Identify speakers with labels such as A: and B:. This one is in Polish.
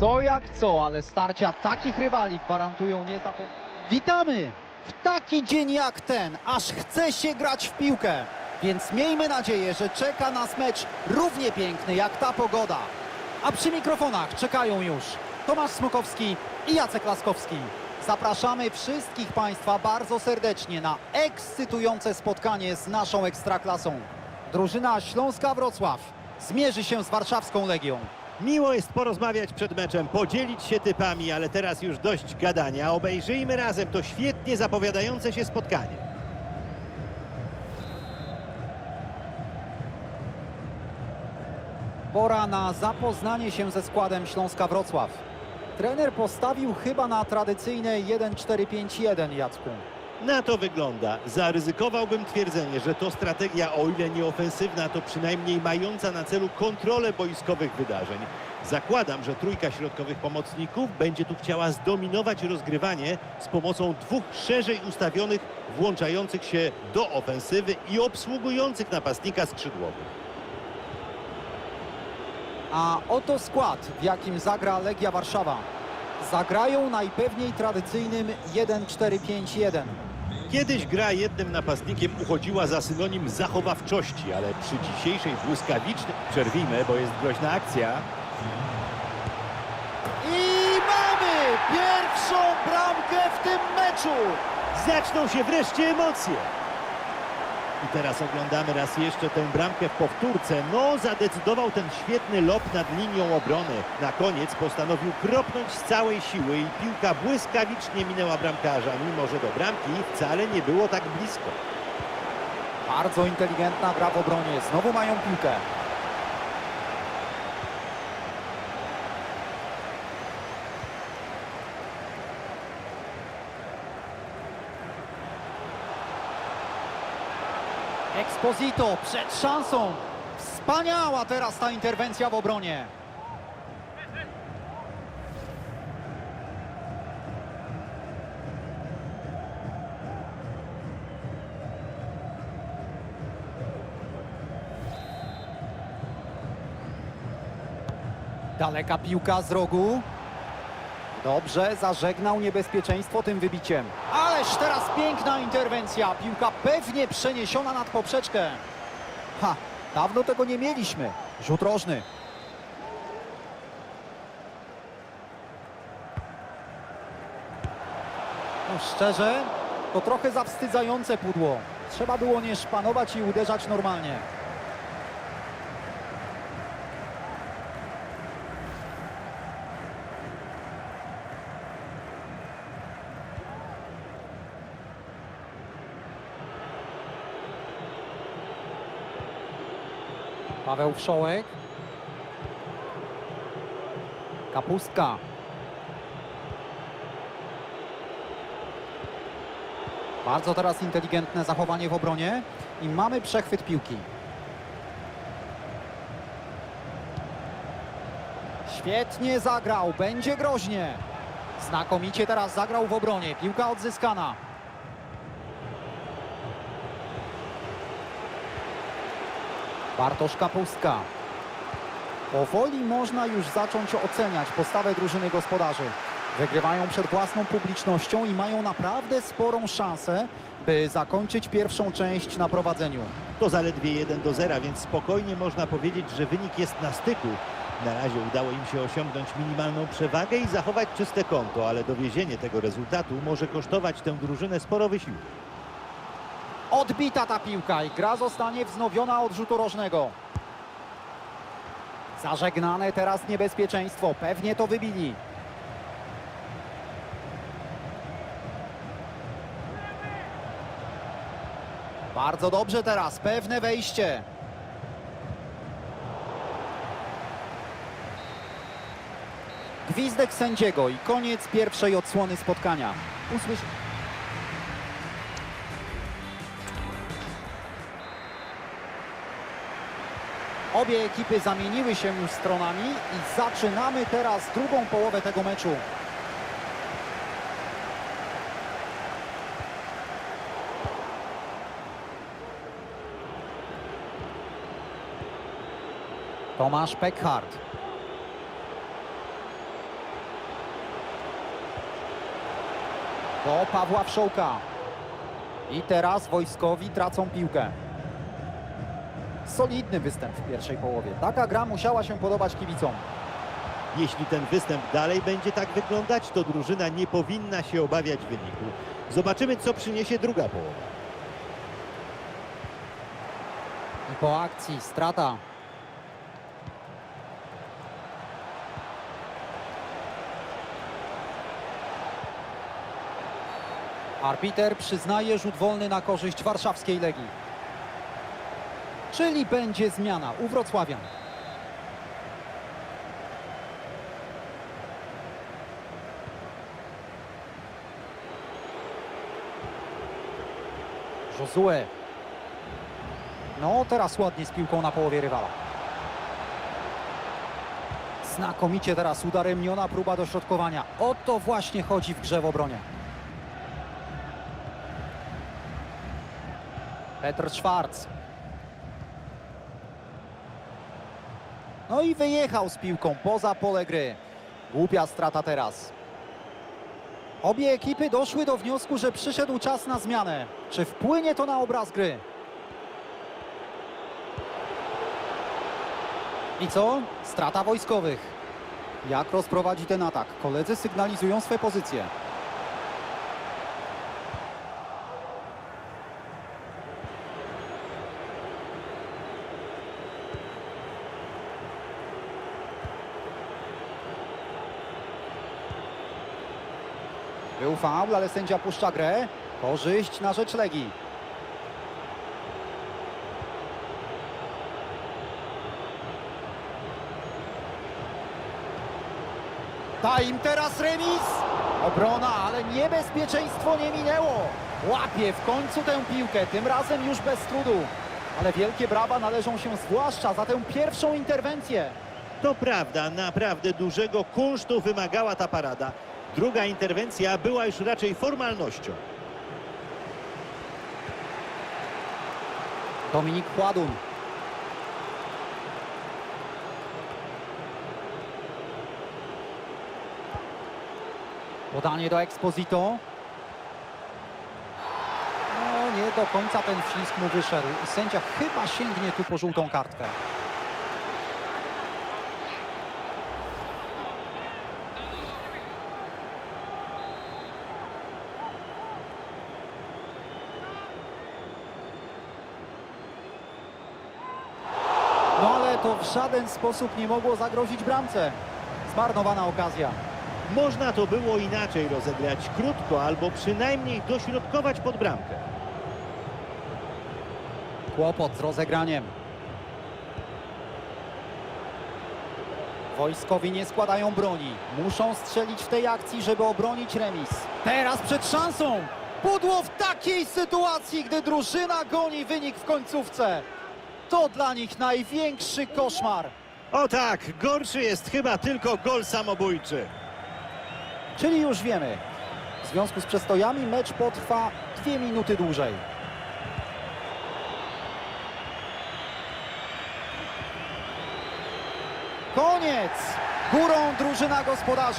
A: Co jak co, ale starcia takich rywali gwarantują niezapomniane.
B: Witamy w taki dzień jak ten, aż chce się grać w piłkę. Więc miejmy nadzieję, że czeka nas mecz równie piękny jak ta pogoda. A przy mikrofonach czekają już Tomasz Smokowski i Jacek Laskowski. Zapraszamy wszystkich Państwa bardzo serdecznie na ekscytujące spotkanie z naszą Ekstraklasą. Drużyna Śląska Wrocław zmierzy się z warszawską Legią.
C: Miło jest porozmawiać przed meczem, podzielić się typami, ale teraz już dość gadania. Obejrzyjmy razem to świetnie zapowiadające się spotkanie.
B: Pora na zapoznanie się ze składem Śląska Wrocław. Trener postawił chyba na tradycyjne 1-4-5-1 Jacku.
C: Na to wygląda. Zaryzykowałbym twierdzenie, że to strategia, o ile nie ofensywna, to przynajmniej mająca na celu kontrolę boiskowych wydarzeń. Zakładam, że trójka środkowych pomocników będzie tu chciała zdominować rozgrywanie z pomocą dwóch szerzej ustawionych, włączających się do ofensywy i obsługujących napastnika skrzydłowych.
B: A oto skład, w jakim zagra Legia Warszawa. Zagrają najpewniej tradycyjnym 1-4-5-1.
C: Kiedyś gra jednym napastnikiem uchodziła za synonim zachowawczości, ale przy dzisiejszej błyskawicznej... Przerwijmy, bo jest groźna akcja.
B: I mamy pierwszą bramkę w tym meczu!
C: Zaczną się wreszcie emocje. I teraz oglądamy raz jeszcze tę bramkę w powtórce. No, zadecydował ten świetny lop nad linią obrony. Na koniec postanowił kropnąć z całej siły i piłka błyskawicznie minęła bramkarza, mimo że do bramki wcale nie było tak blisko.
B: Bardzo inteligentna gra w obronie. Znowu mają piłkę. Exposito przed szansą. Wspaniała teraz ta interwencja w obronie. Daleka piłka z rogu. Dobrze, zażegnał niebezpieczeństwo tym wybiciem. Ależ teraz piękna interwencja. Piłka pewnie przeniesiona nad poprzeczkę. Ha, dawno tego nie mieliśmy. Rzut rożny. No szczerze, to trochę zawstydzające pudło. Trzeba było nie szpanować i uderzać normalnie. Paweł Wszołek. Kapustka. Bardzo teraz inteligentne zachowanie w obronie i mamy przechwyt piłki. Świetnie zagrał, będzie groźnie. Znakomicie teraz zagrał w obronie. Piłka odzyskana. Bartosz Kapustka. Powoli można już zacząć oceniać postawę drużyny gospodarzy. Wygrywają przed własną publicznością i mają naprawdę sporą szansę, by zakończyć pierwszą część na prowadzeniu.
C: To zaledwie 1 do 0, więc spokojnie można powiedzieć, że wynik jest na styku. Na razie udało im się osiągnąć minimalną przewagę i zachować czyste konto, ale dowiezienie tego rezultatu może kosztować tę drużynę sporo wysiłku.
B: Odbita ta piłka i gra zostanie wznowiona od rzutu rożnego. Zażegnane teraz niebezpieczeństwo. Pewnie to wybili. Bardzo dobrze teraz. Pewne wejście. Gwizdek sędziego i koniec pierwszej odsłony spotkania. Usłysz... Obie ekipy zamieniły się już stronami i zaczynamy teraz drugą połowę tego meczu. Tomasz Peckhardt. Do Pawła Wszołka. I teraz wojskowi tracą piłkę. Solidny występ w pierwszej połowie. Taka gra musiała się podobać kibicom.
C: Jeśli ten występ dalej będzie tak wyglądać, to drużyna nie powinna się obawiać wyniku. Zobaczymy, co przyniesie druga połowa.
B: I po akcji strata. Arbiter przyznaje rzut wolny na korzyść warszawskiej Legii. Czyli będzie zmiana u Wrocławian. Josue no, teraz ładnie z piłką na połowie rywala. Znakomicie teraz udaremniona próba dośrodkowania. O to właśnie chodzi w grze w obronie. Petr Schwarz. No i wyjechał z piłką poza pole gry. Głupia strata teraz. Obie ekipy doszły do wniosku, że przyszedł czas na zmianę. Czy wpłynie to na obraz gry? I co? Strata wojskowych. Jak rozprowadzi ten atak? Koledzy sygnalizują swe pozycje. Był faul, ale sędzia puszcza grę. Korzyść na rzecz Legii. Da im teraz remis. Obrona, ale niebezpieczeństwo nie minęło. Łapie w końcu tę piłkę, tym razem już bez trudu. Ale wielkie brawa należą się zwłaszcza za tę pierwszą interwencję.
C: To prawda, naprawdę dużego kunsztu wymagała ta parada. Druga interwencja była już raczej formalnością.
B: Dominik Chładun. Podanie do Exposito. No nie do końca ten wślizg mu wyszedł. Sędzia chyba sięgnie tu po żółtą kartkę. No ale to w żaden sposób nie mogło zagrozić bramce. Zmarnowana okazja.
C: Można to było inaczej rozegrać krótko albo przynajmniej dośrodkować pod bramkę.
B: Kłopot z rozegraniem. Wojskowi nie składają broni. Muszą strzelić w tej akcji, żeby obronić remis. Teraz przed szansą. Pudło w takiej sytuacji, gdy drużyna goni wynik w końcówce. To dla nich największy koszmar.
C: O tak, gorszy jest chyba tylko gol samobójczy.
B: Czyli już wiemy. W związku z przestojami mecz potrwa dwie minuty dłużej. Koniec! Górą drużyna gospodarzy.